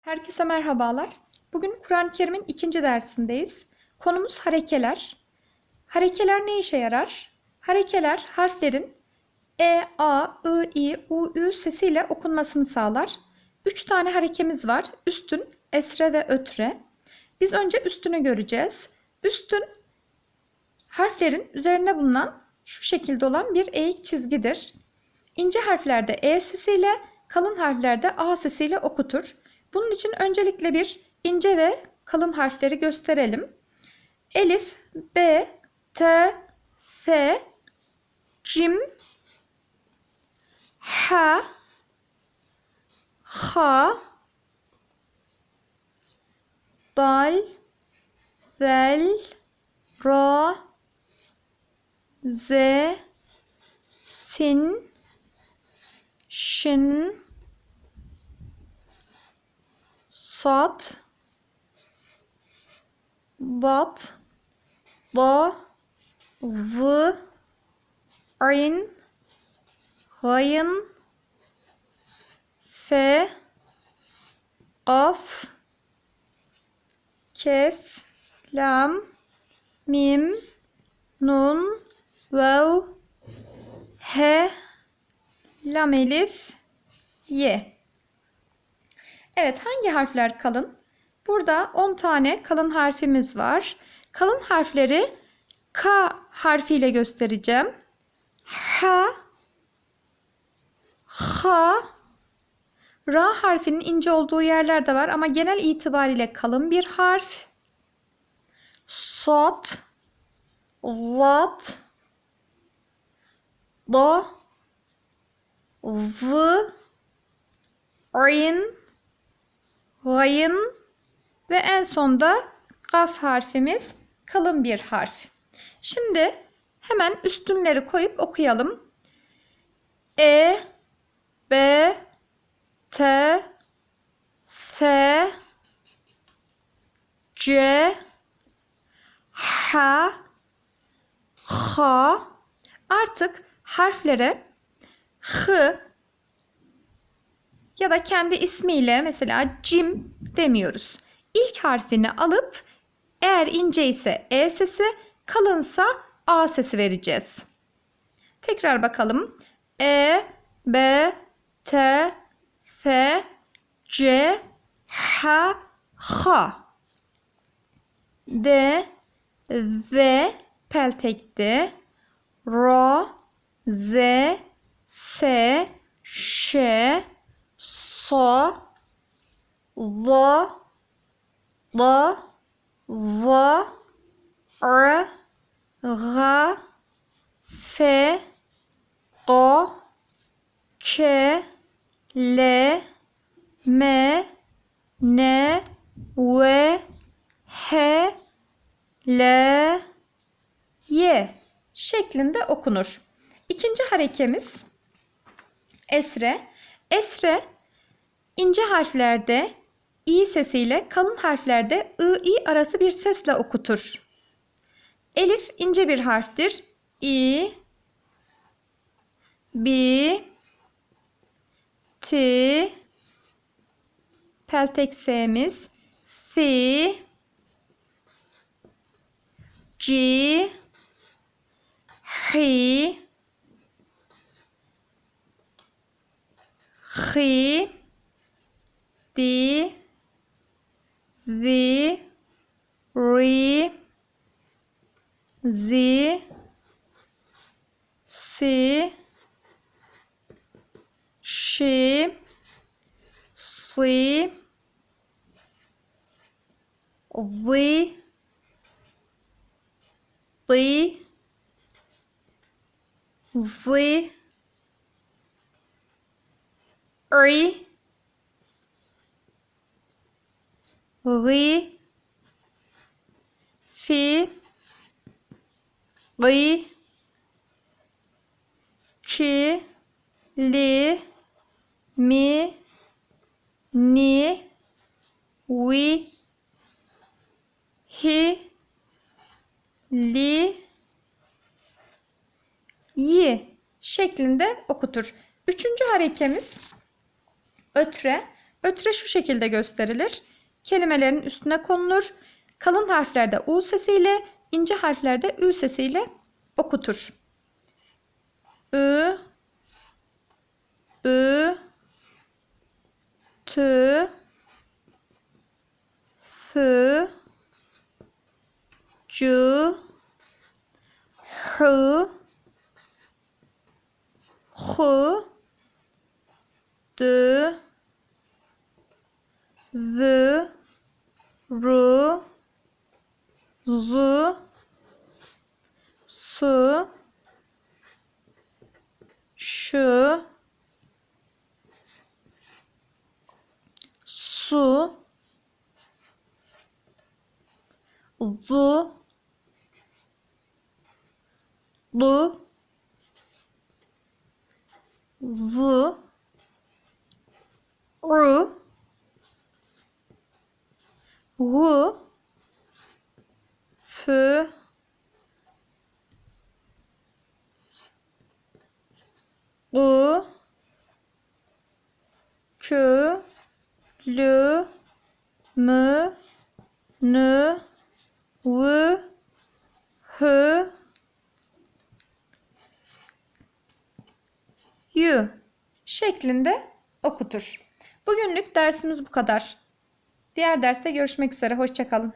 Herkese merhabalar. Bugün Kur'an-ı Kerim'in ikinci dersindeyiz. Konumuz harekeler. Harekeler ne işe yarar? Harekeler harflerin E, A, I, I, U, Ü sesiyle okunmasını sağlar. Üç tane harekemiz var. Üstün, esre ve ötre. Biz önce üstünü göreceğiz. Üstün harflerin üzerine bulunan şu şekilde olan bir eğik çizgidir. İnce harflerde E sesiyle, kalın harflerde A sesiyle okutur. Bunun için öncelikle bir ince ve kalın harfleri gösterelim. Elif, B, T, F, Cim, H, H, Dal, Zel, Ra, Z, Sin, Şin, Sat, Bat, Ba, V, Ayn, Gayın, F, Af, Kef, Lam, Mim, Nun, Vav, He, Lam Elif, Y. Evet hangi harfler kalın? Burada 10 tane kalın harfimiz var. Kalın harfleri K harfiyle göstereceğim. H, H, Ra harfinin ince olduğu yerler de var ama genel itibariyle kalın bir harf. Sot, Vat, Da, V, Ayn, Gayın ve en sonda gaf harfimiz kalın bir harf. Şimdi hemen üstünleri koyup okuyalım. E, B, T, F, C, H, H. Artık harflere H ya da kendi ismiyle mesela cim demiyoruz. İlk harfini alıp eğer ince ise E sesi, kalınsa A sesi vereceğiz. Tekrar bakalım. E, B, T, F, C, H, H. D, V, peltekti. R, Z, S, Ş, so, va, la, va, r, ra, fe, o, ke, le, me, ne, ve, he, le, ye şeklinde okunur. İkinci harekemiz esre. Esre ince harflerde i sesiyle kalın harflerde ı i arası bir sesle okutur. Elif ince bir harftir. i bi ti peltek s'miz fi ci hi chi, ri, ri, fi, ri, ki, li, mi, ni, wi, hi, li, yi şeklinde okutur. Üçüncü harekemiz ötre. Ötre şu şekilde gösterilir. Kelimelerin üstüne konulur. Kalın harflerde U sesiyle, ince harflerde Ü sesiyle okutur. Ü, Ü, Tü, Sı, Cı, Hı, Hı, Dü, Z, R, Z, S, Ş, Su, Z, L, Z, R, Gu, Fü, Gu, Kü, Lü, Mü, Nü, Vü, Hü, Yü şeklinde okutur. Bugünlük dersimiz bu kadar. Diğer derste görüşmek üzere. Hoşçakalın.